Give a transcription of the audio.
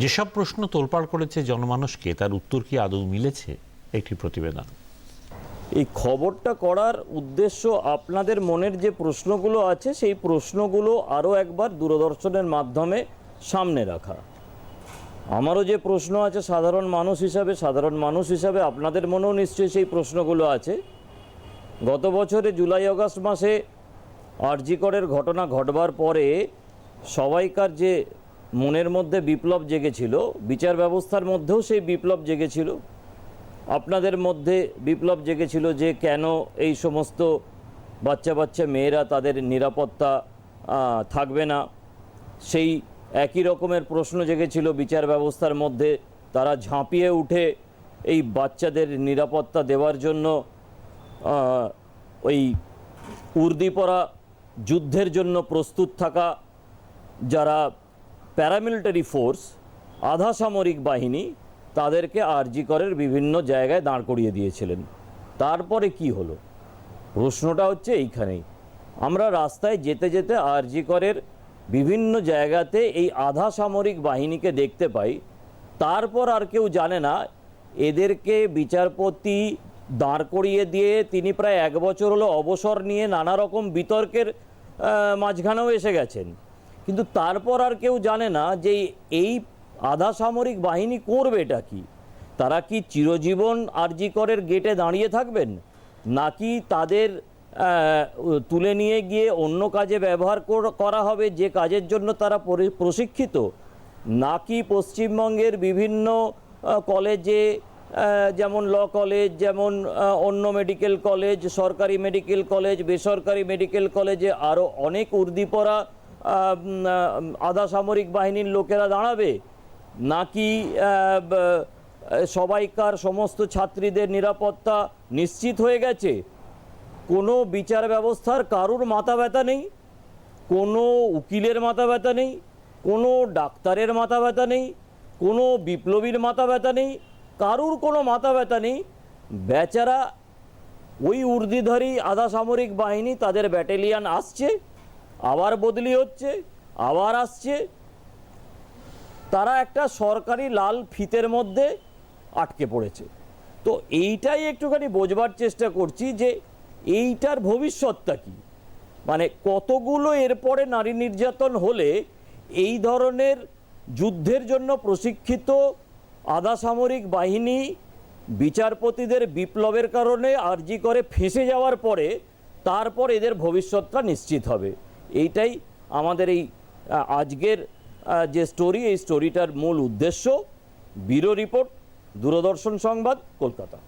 যেসব প্রশ্ন তোলপাড় করেছে জনমানুষকে, তার উত্তর কি আদৌ মিলেছে? একটি প্রতিবেদন। এই খবরটা করার উদ্দেশ্য আপনাদের মনের যে প্রশ্নগুলো আছে, সেই প্রশ্নগুলো আরও একবার দূরদর্শনের মাধ্যমে সামনে রাখা। আমারও যে প্রশ্ন আছে, সাধারণ মানুষ হিসাবে, সাধারণ মানুষ হিসাবে আপনাদের মনেও নিশ্চয়ই সেই প্রশ্নগুলো আছে। গত বছরে জুলাই আগস্ট মাসে আরজিকরের ঘটনা ঘটবার পরে সবাইকার যে মনের মধ্যে বিপ্লব জেগেছিল, বিচার ব্যবস্থার মধ্যেও সেই বিপ্লব জেগেছিল। আপনাদের মধ্যে বিপ্লব জেগেছিল যে কেন এই সমস্ত বাচ্চা বাচ্চা মেয়েরা তাদের নিরাপত্তা থাকবে না। সেই একই রকমের প্রশ্ন জেগেছিল বিচার ব্যবস্থার মধ্যে। তারা ঝাঁপিয়ে উঠে এই বাচ্চাদের নিরাপত্তা দেওয়ার জন্য ওই উর্দিপরা যুদ্ধের জন্য প্রস্তুত থাকা, যারা প্যারামিলিটারি ফোর্স, আধা সামরিক বাহিনী তাদেরকে আরজি করের বিভিন্ন জায়গায় দাঁড় করিয়ে দিয়েছিলেন। তারপরে কি হলো? প্রশ্নটা হচ্ছে এইখানেই। আমরা রাস্তায় যেতে যেতে আরজি করের বিভিন্ন জায়গাতে এই আধা সামরিক বাহিনীকে দেখতে পাই। তারপর আর কেউ জানে না, এদেরকে বিচারপতি দাঁড় করিয়ে দিয়ে তিনি প্রায় এক বছর হলো অবসর নিয়ে নানা রকম বিতর্কের মাঝখানেও এসে গেছেন। কিন্তু তারপর আর কেউ জানে না যে এই আধা সামরিক বাহিনী করবে এটা কি। তারা কি চিরজীবন আরজি করের গেটে দাঁড়িয়ে থাকবেন? নাকি তাদের তুলে নিয়ে গিয়ে অন্য কাজে ব্যবহার করা হবে যে কাজের জন্য তারা প্রশিক্ষিত? নাকি পশ্চিমবঙ্গের বিভিন্ন কলেজে যেমন ল কলেজ, যেমন অন্য মেডিকেল কলেজ, সরকারি মেডিকেল কলেজ, বেসরকারি মেডিকেল কলেজে আরও অনেক উর্দিপরা আধা সামরিক বাহিনীর লোকেরা দাঁড়াবে? নাকি সবাইকার সমস্ত ছাত্রীদের নিরাপত্তা নিশ্চিত হয়ে গেছে? কোনো বিচার ব্যবস্থার কারুর মাথা ব্যথা নেই? কোনো উকিলের মাথা ব্যথা নেই? কোনো ডাক্তারের মাথা ব্যথা নেই? কোনো বিপ্লবীর মাথা ব্যথা নেই? কারুর কোনো মাথা ব্যথা নেই? বেচারা ওই উর্দিধারী আধা সামরিক বাহিনী তাদের ব্যাটালিয়ান আসছে? আবার বদলি হচ্ছে, আবার আসছে। তারা একটা সরকারি লাল ফিতের মধ্যে আটকে পড়েছে। তো এইটাই একটুখানি বোঝবার চেষ্টা করছি যে এইটার ভবিষ্যৎটা কি? মানে কতগুলো এরপরে নারী নির্যাতন হলে এই ধরনের যুদ্ধের জন্য প্রশিক্ষিত আধা সামরিক বাহিনী বিচারপতিদের বিপ্লবের কারণে আর্জি করে ফেঁসে যাওয়ার পরে তারপর এদের ভবিষ্যৎটা নিশ্চিত হবে। এইটাই আমাদের এই আজকের যে স্টোরি এই স্টোরিটার মূল উদ্দেশ্য। ব্যুরো রিপোর্ট, দূরদর্শন সংবাদ, কলকাতা।